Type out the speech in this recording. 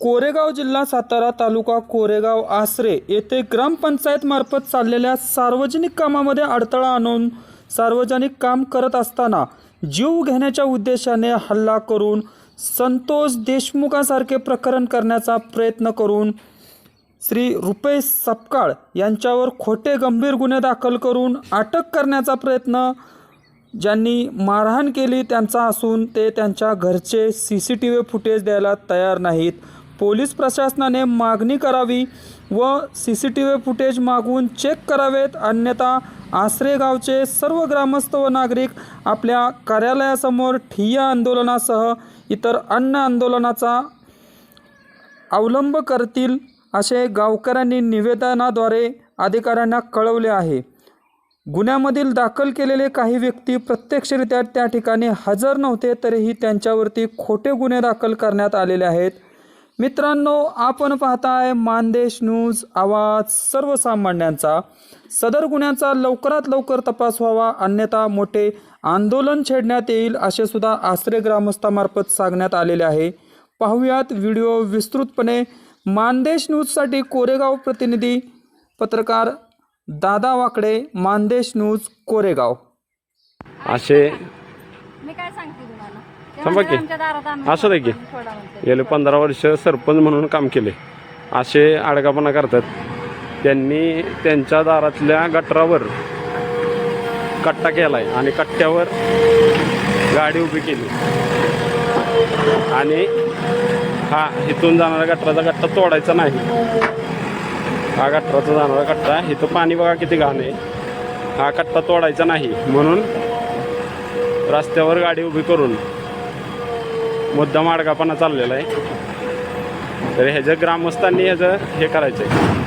कोरेगाव जिल्हा सातारा तालुका कोरेगाव आसरे येथे ग्रामपंचायत मार्फत चाललेल्या सार्वजनिक कामामध्ये अडथळा आणून सार्वजनिक काम करत असताना जीव घेण्याच्या उद्देशाने हल्ला करून संतोष देशमुखासारखे प्रकरण करण्याचा प्रयत्न करून श्री रुपेश सपकाळ यांच्यावर खोटे गंभीर गुन्हे दाखल करून अटक करण्याचा प्रयत्न ज्यांनी मारहाण केली त्यांचा असून ते त्यांच्या घरचे C C T V footage द्यायला तयार नाहीत. पोलीस प्रशासनाने मागणी करावी व C C T V footage मागवून चेक करावेत. अन्यथा आसरे गावचे सर्व ग्रामस्थ व नागरिक आपल्या कार्यालयासमोर ठिय्या आंदोलनासह इतर अन्न आंदोलनाचा अवलंब करतील असे गावकऱ्यांनी निवेदनाद्वारे अधिकाऱ्यांना कळवले आहे. गुन्ह्यामधील दाखल केलेले काही व्यक्ती प्रत्यक्षरित्या त्या ठिकाणी हजर नव्हते तरीही त्यांच्यावरती खोटे गुन्हे दाखल करण्यात आलेले आहेत. मित्रांनो आपण पाहताय मानदेश न्यूज आवाज सर्वसामान्यांचा. सदर गुन्ह्याचा लवकरात लवकर तपास व्हावा अन्यथा मोठे आंदोलन छेडण्यात येईल असे सुद्धा आश्रय ग्रामस्थामार्फत सांगण्यात आलेले आहे. पाहुयात व्हिडिओ विस्तृतपणे. मानदेश न्यूजसाठी कोरेगाव प्रतिनिधी पत्रकार दादा वाकडे मानदेश न्यूज कोरेगाव. असे थांबा की. असू दे की. गेले पंधरा वर्ष सरपंच म्हणून काम केले. असे आडगापणा करतात. त्यांनी त्यांच्या दारातल्या गटरावर कट्टा केलाय आणि कट्ट्यावर गाडी उभी केली. आणि हा इथून जाणारा गटराचा कट्टा तोडायचा नाही. हा गटराचा जाणारा कट्टा इथं पाणी बघा किती घाण आहे. हा कट्टा तोडायचा नाही म्हणून रस्त्यावर गाडी उभी करून मुद्दाम आडगापणा चाललेला आहे. तर ह्याचं ग्रामस्थांनी ह्याचं हे करायचं आहे